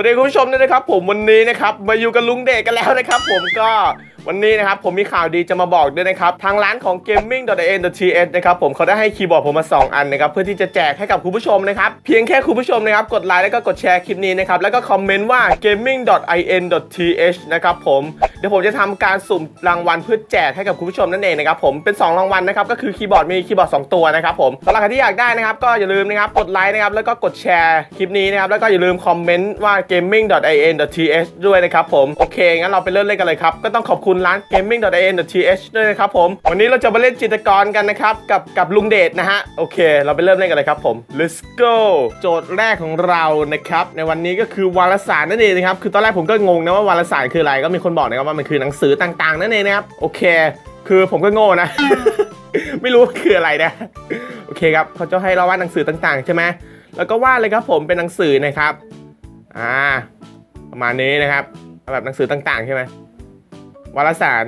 สวัสดีคุณผู้ชมด้วยนะครับผมวันนี้นะครับมาอยู่กับลุงเดชกันแล้วนะครับ ผมก็วันนี้นะครับผมมีข่าวดีจะมาบอกด้วยนะครับ ทางร้านของ gaming.in.th นะครับผมเขาได้ให้คีย์บอร์ดผมมา 2 อันนะครับ เพื่อที่จะแจกให้กับคุณผู้ชมนะครับ เพียงแค่คุณผู้ชมนะครับ กดไลค์แล้วก็กดแชร์คลิปนี้นะครับ แล้วก็คอมเมนต์ว่า gaming.in.th นะครับผมเดี๋ยวผมจะทำการสุ่มรางวัลเพื่อแจกให้กับคุณผู้ชมนั่นเองนะครับผมเป็น 2 รางวัลนะครับก็คือคีย์บอร์ดมีคีย์บอร์ด2ตัวนะครับผมสำหรับใครที่อยากได้นะครับก็อย่าลืมนะครับกดไลค์นะครับแล้วก็กดแชร์คลิปนี้นะครับแล้วก็อย่าลืมคอมเมนต์ว่า gaming.in.th ด้วยนะครับผมโอเคงั้นเราไปเริ่มเล่นกันเลยครับก็ต้องขอบคุณุณร้าน gaming.in.th ด้วยนะครับผม วันนี้เราจะมาเล่นจิตกรกันนะครับ กับกับลุงเดชนะฮะ โอเค เราไปเริ่มเล่นกันเลยครับผม let's go โจทย์แรกของเรานะครับ ในวันนี้ก็คือวารสารนั่นเองนะครับ คือตอนแรกผมก็งงนะว่าวารสารคืออะไร ก็มีคนบอกนะครับว่ามันคือหนังสือต่างๆนั่นเองนะครับ โอเค คือผมก็โง่นะ ไม่รู้ว่าคืออะไรนะ โอเคครับเขาจะให้เราวาดหนังสือต่างๆใช่ไหมแล้วก็วาดเลยครับผมเป็นหนังสือนะครับ อ่า ประมาณนี้นะครับแบบหนังสือต่างๆใช่ไหม วารสาร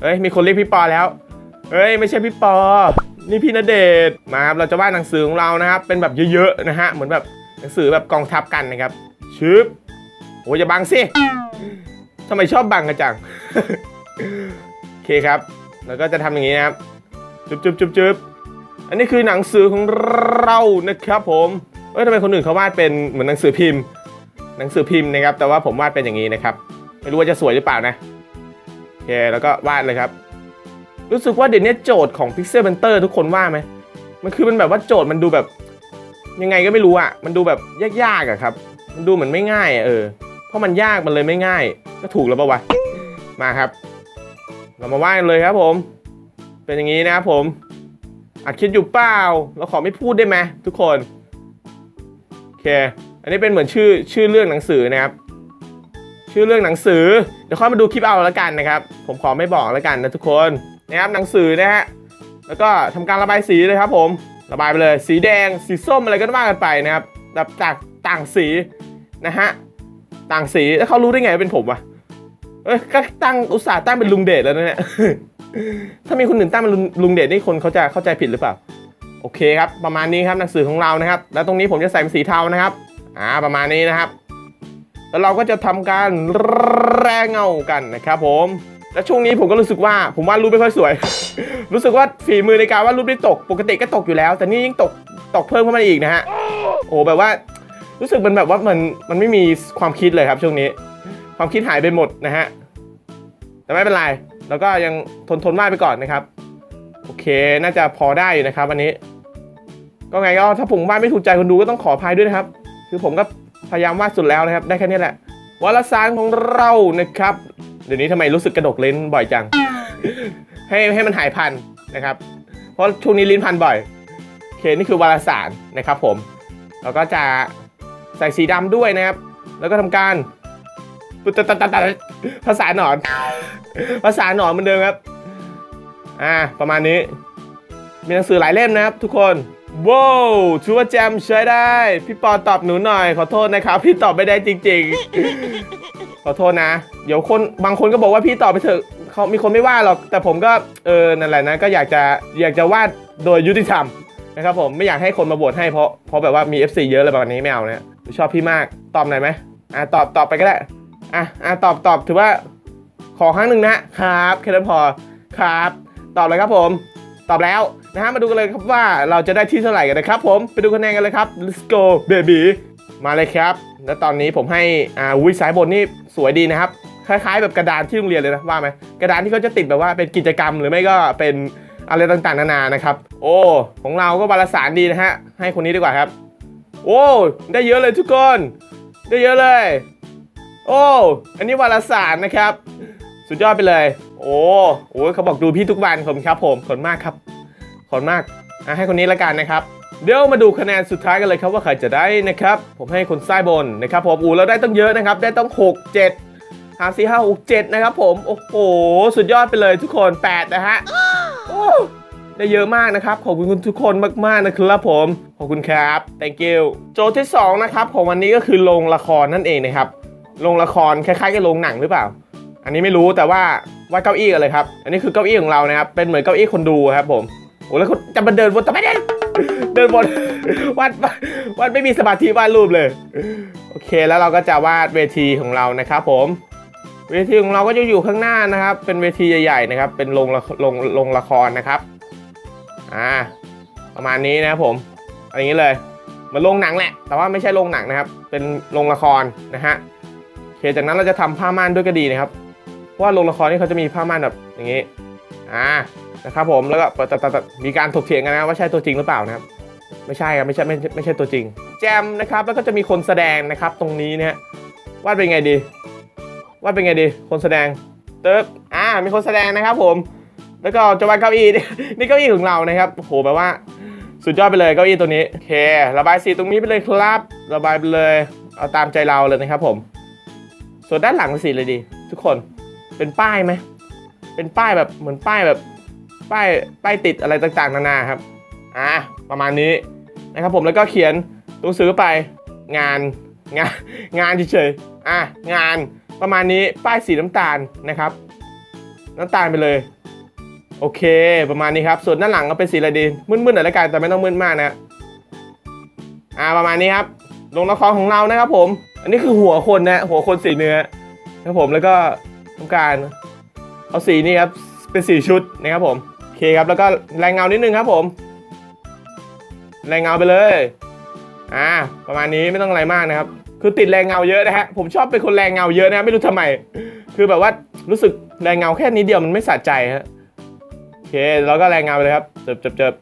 เฮ้ยมีคนเรียกพี่ปอแล้วเฮ้ยไม่ใช่พี่ปอ นี่พี่ณเดชมาครับเราจะวาดหนังสือของเรานะครับ เป็นแบบเยอะๆนะฮะเหมือนแบบหนังสือแบบกองทัพกันนะครับชึบโอ้ยอย่าบังสิทำไมชอบบังกันจังโอเคครับ แล้วก็จะทำอย่างนี้นะครับจุบจุบจุบจุบอันนี้คือหนังสือของเรานะครับ ผมเอ้ยทำไมคนอื่นเขาวาดเป็นเหมือนหนังสือพิมพ์ หนังสือพิมพ์นะครับ แต่ว่าผมวาดเป็นอย่างนี้นะครับ ไม่รู้ว่าจะสวยหรือเปล่านะ โอเคแล้วก็วาดเลยครับ รู้สึกว่าเดี๋ยวนี้โจทย์ของ Pixel Painter ทุกคนว่าไหมมันคือมันแบบว่าโจทย์มันดูแบบ ยังไงก็ไม่รู้อะมันดูแบบยากๆอะครับ มันดูเหมือนไม่ง่ายอะเออเพราะมันยากมันเลยไม่ง่าย ก็ถูกแล้วปะวะมาครับ เรามาวาดกันเลยครับผม เป็นอย่างนี้นะครับผมอัดคิดอยู่เปล่าเราขอไม่พูดได้ไหมทุกคนโอเค อันนี้เป็นเหมือนชื่อชื่อเรื่องหนังสือนะครับ ชื่อเรื่องหนังสือ เดี๋ยวค่อยมาดูคลิปเอาแล้วกันนะครับ ผมขอไม่บอกแล้วกันนะทุกคนนะครับหนังสือนะฮะแล้วก็ทำการระบายสีเลยครับ ผมระบายไปเลย สีแดง สีส้มอะไรก็ว่ากันไปนะครับแบบจากต่างสีนะฮะต่างสีแล้วเขารู้ได้ไงว่าเป็นผมวะเอ้ยก็ตั้งอุตส่าห์ตั้งเป็นลุงเดชแล้วนะเนี่ยถ้ามีคนอื่นตั้งเป็นลุงเดชนี่คนเขาจะเข้าใจผิดหรือเปล่า โอเคครับ ประมาณนี้ครับหนังสือของเรานะครับ แล้วตรงนี้ผมจะใส่เป็นสีเทานะครับ อ่า ประมาณนี้นะครับ แล้วเราก็จะทำการแรงเงากันนะครับผมและช่วงนี้ผมก็รู้สึกว่าผมวาดรูปไม่ค่อยสวย รู้สึกว่าฝีมือในการวาดรูปได้ตก ปกติก็ตกอยู่แล้ว แต่นี่ยิ่งตกตกเพิ่มขึ้นมาอีกนะฮะโอ้แบบว่า รู้สึกมันแบบว่ามันมันไม่มีความคิดเลยครับช่วงนี้ ความคิดหายไปหมดนะฮะแต่ไม่เป็นไรแล้วก็ยังทนทนวาดไปก่อนนะครับ โอเคน่าจะพอได้อยู่นะครับวันนี้ ก็ไงก็ถ้าผมวาดไม่ถูกใจคนดูก็ต้องขออภัยด้วยนะครับ คือผมก็ พยายามวาดสุดแล้วนะครับ ได้แค่นี้แหละ วารสารของเรานะครับ เดี๋ยวนี้ทำไมรู้สึกกระดกลิ้นบ่อยจัง ให้ให้มันหายพันนะครับ เพราะช่วงนี้ลิ้นพันบ่อยโอเคนี่คือวารสารนะครับ ผม เราก็จะใส่สีดำด้วยนะครับ แล้วก็ทำการตัดภาษาหนอน ภาษาหนอนเหมือนเดิมครับ อ่า ประมาณนี้ มีหนังสือหลายเล่มนะครับ ทุกคน ว้าวถือว่าแจมใช้ได้ พี่ปอตอบหนูหน่อย ขอโทษนะครับ พี่ตอบไม่ได้จริง ๆ ขอโทษนะ เดี๋ยวคนบางคนก็บอกว่าพี่ตอบไปเถอะเขามีคนไม่ว่าหรอก แต่ผมก็เออนั่นแหละนะก็อยากจะอยากจะวาดโดยยุติธรรมนะครับผมไม่อยากให้คนมาบวชให้เพราะเพราะแบบว่ามี FC เยอะเลยแบบนี้ไม่เอานะชอบพี่มากตอบหน่อยไหมอะตอบตอบไปก็ได้อะอะตอบตอบถือว่า ขอครั้งหนึ่งนะครับแค่นั้นพอครับ ตอบเลยครับผม ตอบแล้ว นะฮะมาดูกันเลยครับว่าเราจะได้ที่เท่าไหร่กันนะครับผมไปดูคะแนนกันเลยครับ let's go baby มาเลยครับ แล้วตอนนี้ผมให้อ่าวิสายบนนี่สวยดีนะครับคล้ายๆแบบกระดานที่โรงเรียนเลยนะว่าไหมกระดานที่เขาจะติดแบบว่าเป็นกิจกรรมหรือไม่ก็เป็นอะไรต่างๆนานานะครับ โอ้ของเราก็บาลสารดีนะฮะให้คนนี้ดีกว่าครับ โอ้ได้เยอะเลยทุกคน ได้เยอะเลย โอ้อันนี้วารสารนะครับ สุดยอดไปเลย โอ้โหเขาบอกดูพี่ทุกวันผมครับผมขอบคุณมากครับ ขอบมากอะให้คนนี้ละกันนะครับ เดี๋ยวมาดูคะแนนสุดท้ายกันเลยครับว่าใครจะได้นะครับ ผมให้คนซ้ายบนนะครับผมอูเราได้ต้องเยอะนะครับ ได้ต้อง 6 7 5 4 5 6 7 นะครับผม โอ้โห สุดยอดไปเลยทุกคน 8 นะฮะได้เยอะมากนะครับ ขอบคุณทุกคนมากๆนะครับผม ขอบคุณครับ thank you โจทย์ที่ 2 นะครับของวันนี้ก็คือโรงละครนั่นเองนะครับโรงละครคล้ายๆกับโรงหนังหรือเปล่า อันนี้ไม่รู้แต่ว่าว่าเก้าอี้กันเลยครับ อันนี้คือเก้าอี้ของเรานะครับ เป็นเหมือนเก้าอี้คนดูครับผม อ้แล้วจะมาเดินวนแต่ไม่ได้เดินวนวาดวาดไม่มีสมาธิวาดรูปเลย โอเคแล้วเราก็จะวาดเวทีของเรานะครับผม เวทีของเราก็จะอยู่ข้างหน้านะครับ เป็นเวทีใหญ่ๆนะครับ เป็นโรงละโรงโรงละครนะครับอ่าประมาณนี้นะครับผมอย่างนี้เลยเหมือนโรงหนังแหละ แต่ว่าไม่ใช่โรงหนังนะครับ เป็นโรงละครนะฮะโอเคจากนั้นเราจะทำผ้าม่านด้วยก็ดีนะครับว่าโรงละครนี่เขาจะมีผ้าม่านแบบอย่างนี้อ่า นะครับผมแล้วก็มีการถกเถียงกันนะว่าใช่ตัวจริงหรือเปล่านะครับไม่ใช่ครับไม่ใช่ไม่ใช่ไม่ใช่ตัวจริง แจมนะครับแล้วก็จะมีคนแสดงนะครับ ตรงนี้เนี่ยวาดเป็นไงดีวาดเป็นไงดี คนแสดงเติร์กอ่ามีคนแสดงนะครับผม แล้วก็จะวาดเก้าอี้นี่เก้าอี้ของเรานะครับโหแบบว่าสุดยอดไปเลยเก้าอี้ตัวนี้โอเค ระบายสีตรงนี้ไปเลยครับ ระบายไปเลยเอาตามใจเราเลยนะครับผม ส่วนด้านหลังเป็นสีเลยดี ทุกคนเป็นป้ายไหมเป็นป้ายแบบเหมือนป้ายแบบ ป้ายป้ายติดอะไรต่างๆนานาครับอ่าประมาณนี้นะครับผมแล้วก็เขียนตัวซื้อไปงานงานงานเฉยๆอะงานประมาณนี้ป้ายสีน้ำตาลนะครับ น้ำตาลไปเลยโอเค ประมาณนี้ครับ ส่วนด้านหลังก็เป็นสีอะไรดีมืดๆหน่อยละกันแต่ไม่ต้องมืดมากนะอ่าประมาณนี้ครับลงละครของเรานะครับผม อันนี้คือหัวคนนะหัวคนสีเนื้อนะครับผมแล้วก็ต้องการเอาสีนี้ครับเป็นสีชุดนะครับผม เคครับ แล้วก็แรงเงานิดนึงครับผม แรงเงาไปเลย อ่า ประมาณนี้ไม่ต้องอะไรมากนะครับ คือติดแรงเงาเยอะนะฮะ ผมชอบเป็นคนแรงเงาเยอะนะไม่รู้ทำไม คือแบบว่ารู้สึกแรงเงาแค่นี้เดียวมันไม่สะใจฮะ โอเคเราก็แรงเงาไปเลยครับ เจิบเจิบเจิบ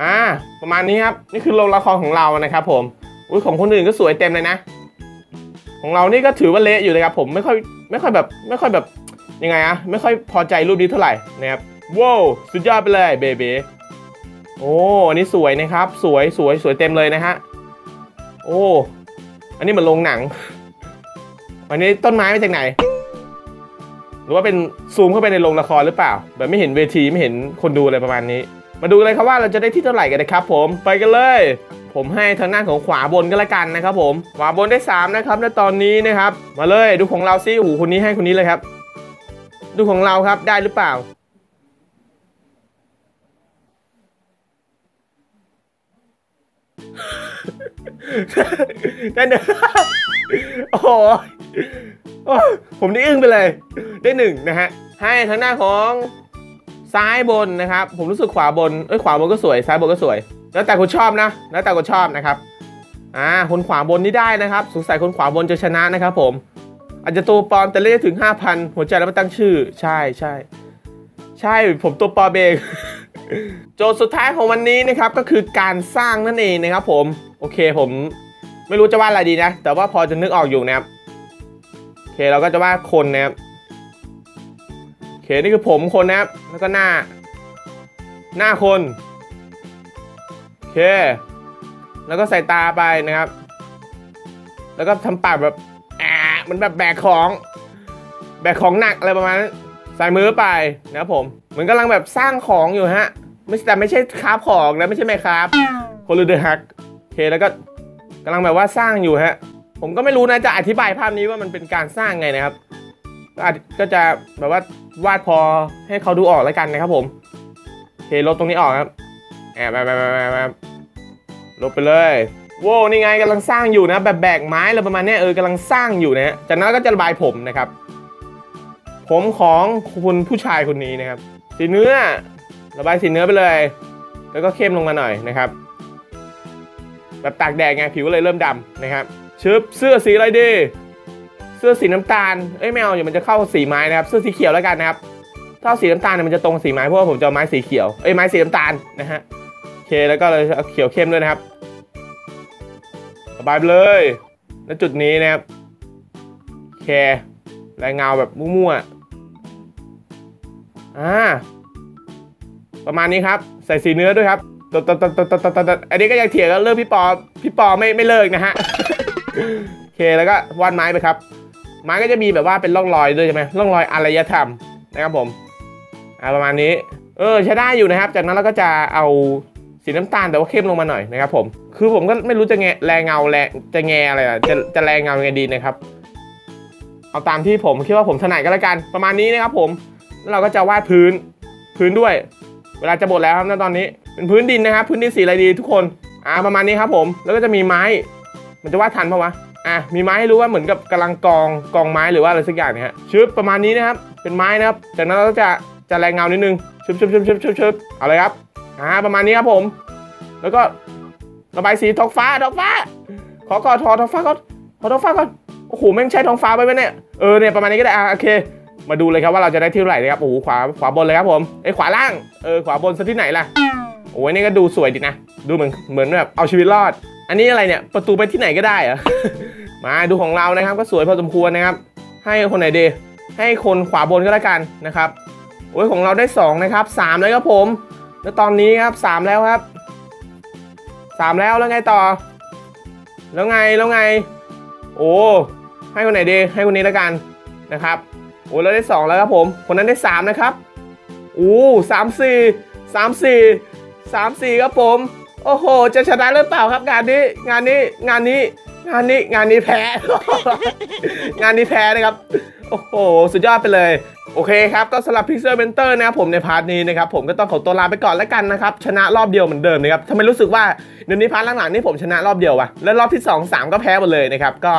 อ่า ประมาณนี้ครับ นี่คือโรงละครของเรานะครับ ผม อุ้ยของคนอื่นก็สวยเต็มเลยนะ ของเรานี่ก็ถือว่าเละอยู่เลยครับผม ไม่ค่อย ไม่ค่อยแบบ ไม่ค่อยแบบ ยังไงอะไม่ค่อยพอใจรูปนี้เท่าไหร่นะครับ ว้าวสุดยอดไปเลยเบเบโอ้อันนี้สวยนะครับ สวยสวยสวยเต็มเลยนะฮะโอ้อันนี้เหมือนโรงหนัง อันนี้ต้นไม้มาจากไหน หรือว่าเป็นซูมเข้าไปในโรงละครหรือเปล่า แบบไม่เห็นเวทีไม่เห็นคนดูอะไรประมาณนี้ มาดูเลยครับว่าเราจะได้ที่เท่าไหร่กันนะครับ ผมไปกันเลย ผมให้ทางหน้าของขวาบนก็แล้วกันนะครับ ผมขวาบนได้ 3 นะครับในตอนนี้นะครับ มาเลยดูของเราซิโอ้โหคนนี้ให้คนนี้เลยครับ ดูของเราครับได้หรือเปล่า ได้หนึ่งโอ้โหโอ้ผมนี่อึ้งไปเลย ได้หนึ่งนะฮะ ให้ทางหน้าของซ้ายบนนะครับ ผมรู้สึกขวาบน เอ้ยขวาบนก็สวย ซ้ายบนก็สวย แล้วแต่คนชอบนะ แล้วแต่คนชอบนะครับ อ่า คนขวาบนนี่ได้นะครับ สงสัยคนขวาบนจะชนะนะครับผม อาจจะตัวปลอมแต่เล่นถึง 5,000 หัวใจแล้วมาตั้งชื่อ ใช่ใช่ ใช่ ผมตัวปลอมเอง โจทย์สุดท้ายของวันนี้นะครับก็คือการสร้างนั่นเองนะครับผม โอเคผมไม่รู้จะวาดอะไรดีนะ แต่ว่าพอจะนึกออกอยู่นะครับโอเคเราก็จะวาดคนนะครับโอเคนี่คือผมคนนะครับแล้วก็หน้า หน้าคนโอเค แล้วก็ใส่ตาไปนะครับ แล้วก็ทำปากแบบแอะมันแบบแบกของ แบกของหนักอะไรประมาณนั้นใส่มือไปนะครับผม เหมือนกำลังแบบสร้างของอยู่ฮะ ไม่แต่ไม่ใช่คราฟของนะไม่ใช่ไมคราฟคนรูเดอร์ฮักโอเคแล้วก็กำลังแบบว่าสร้างอยู่ฮะ ผมก็ไม่รู้นะจะอธิบายภาพนี้ว่ามันเป็นการสร้างไงนะครับ ก็อาจก็จะแบบว่าวาดพอให้เขาดูออกแล้วกันนะครับผมโอเคลบตรงนี้ออกครับแอบแบบแบบแบบแบบลบไปเลยโว้วนี่ไงกำลังสร้างอยู่นะ แบบแบกไม้อะไรประมาณเนี้ยเออกำลังสร้างอยู่นะฮะจากนั้นก็จะระบายผมนะครับ ผมของคุณผู้ชายคนนี้นะครับสีเนื้อ ระบายสีเนื้อไปเลย แล้วก็เข้มลงมาหน่อยนะครับ แบบตากแดดไงผิวเลยเริ่มดำนะครับชึบเสื้อสีอะไรดี เสื้อสีน้ำตาล เอ้ยไม่เอาเดี๋ยวมันจะเข้าสีไม้นะครับ เสื้อสีเขียวแล้วกันนะครับ ถ้าสีน้ำตาลเนี่ยมันจะตรงสีไม้เพราะว่าผมจะเอาไม้สีเขียว เอ้ยไม้สีน้ำตาลนะฮะโอเคแล้วก็เลยเอาเขียวเข้มด้วยนะครับระบายไปเลยแล้วจุดนี้นะครับโอเคแรงเงาแบบมั่วๆอ่า ประมาณนี้ครับ ใส่สีเนื้อด้วยครับตดตดตดตดตดตตดอันนี้ก็ยังเถียงกันเรื่องพี่ปอพี่ปอไม่ไม่เลิกนะฮะโอเคแล้วก็วาดไม้ไปครับ ไม้ก็จะมีแบบว่าเป็นร่องรอยด้วยใช่ไหมร่องรอยอารยธรรมนะครับผมอ่าประมาณนี้ เออใช้ได้อยู่นะครับ จากนั้นเราก็จะเอาสีน้ำตาลแต่ว่าเข้มลงมาหน่อยนะครับผมคือผมก็ไม่รู้จะแงแรงเงาแรงจะแงอะไรอะจะจะแรงเงายังไงดีนะครับ เอาตามที่ผมคิดว่าผมถนัดก็แล้วกันประมาณนี้นะครับผมแล้วเราก็จะวาดพื้นพื้นด้วย เวลาจะบดแล้วครับณตอนนี้เป็นพื้นดินนะครับ พื้นดินสีอะไรดีทุกคนอ่าประมาณนี้ครับผมแล้วก็จะมีไม้ มันจะวาดทันปะวะอะมีไม้ให้รู้ว่าเหมือนกับกำลังกองกองไม้หรือว่าอะไรสักอย่างเนี่ยฮะชึบประมาณนี้นะครับเป็นไม้นะครับจากนั้นเราก็จะจะแรงเงานิดนึงชึบชึบชึบชึบชึบชึบเอาเลยครับอ่าประมาณนี้ครับผม แล้วก็ระบายสีท้องฟ้าท้องฟ้า ขอกอนทอท้องฟ้าก่อนขอท้องฟ้าก่อนโอ้โหแม่งใช่ท้องฟ้าไปไหมเนี่ยเออเนี่ยประมาณนี้ก็ได้อะโอเค มาดูเลยครับว่าเราจะได้ที่เท่าไหร่นะครับโอ้โหขวาขวาบนเลยครับผมเอ้ยขวาล่างเออขวาบนซะที่ไหนล่ะโอ้ยนี่ก็ดูสวยดีนะ ดูเหมือนเหมือนแบบเอาชีวิตรอด อันนี้อะไรเนี่ยประตูไปที่ไหนก็ได้เหรอะมาดูของเรานะครับ ก็สวยพอสมควรนะครับ ให้คนไหนดีให้คนขวาบนก็แล้วกันนะครับโอ้ยของเราได้สองนะครับสามแล้วครับผม แล้วตอนนี้ครับสามแล้วครับสามแล้วแล้วไงต่อ แล้วไงแล้วไง โอ้ให้คนไหนดีให้คนนี้แล้วกันนะครับ โอ้เราได้สองแล้วครับผม คนนั้นได้สามนะครับโอ้สามสี่สามสี่สามสี่ครับผม โอ้โห จะชนะหรือเปล่าครับงานนี้ งานนี้งานนี้ งานนี้งานนี้แพ้ งานนี้แพ้นะครับ โอ้โห สุดยอดไปเลย โอเคครับ ก็สำหรับอร์เบนเตอร์นะครับผมในพาร์ทนี้นะครับผมก็ต้องขอตัวลาไปก่อนแล้วกันนะครับ ชนะรอบเดียวเหมือนเดิมนะครับทำไมรู้สึกว่าเดี๋ยวนี้พาร์ทหลังๆนี่ผมชนะรอบเดียววะแล้วรอบที่ 2 3 ก็แพ้หมดเลยนะครับ ก็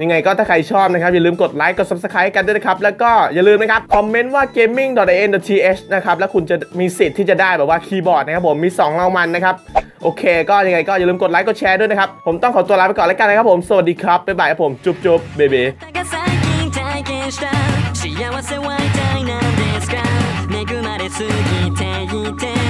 ยังไงก็ถ้าใครชอบนะครับ อย่าลืมกดไลค์กด Subscribe กันด้วยนะครับ แล้วก็อย่าลืมนะครับ คอมเมนต์ว่า gaming.in.th นะครับแล้วคุณจะมีสิทธิ์ที่จะได้แบบว่าคีย์บอร์ดนะครับผมมี 2 รางวัลนะครับโอเค ก็ยังไงก็อย่าลืมกดไลค์กดแชร์ด้วยนะครับผมต้องขอตัวลาไปก่อนแล้วกันนะครับผมสวัสดีครับบ๊ายบายครับผมจุ๊บจุ๊บเบเบ 体験した。幸せは一体何ですか？恵まれすぎていて。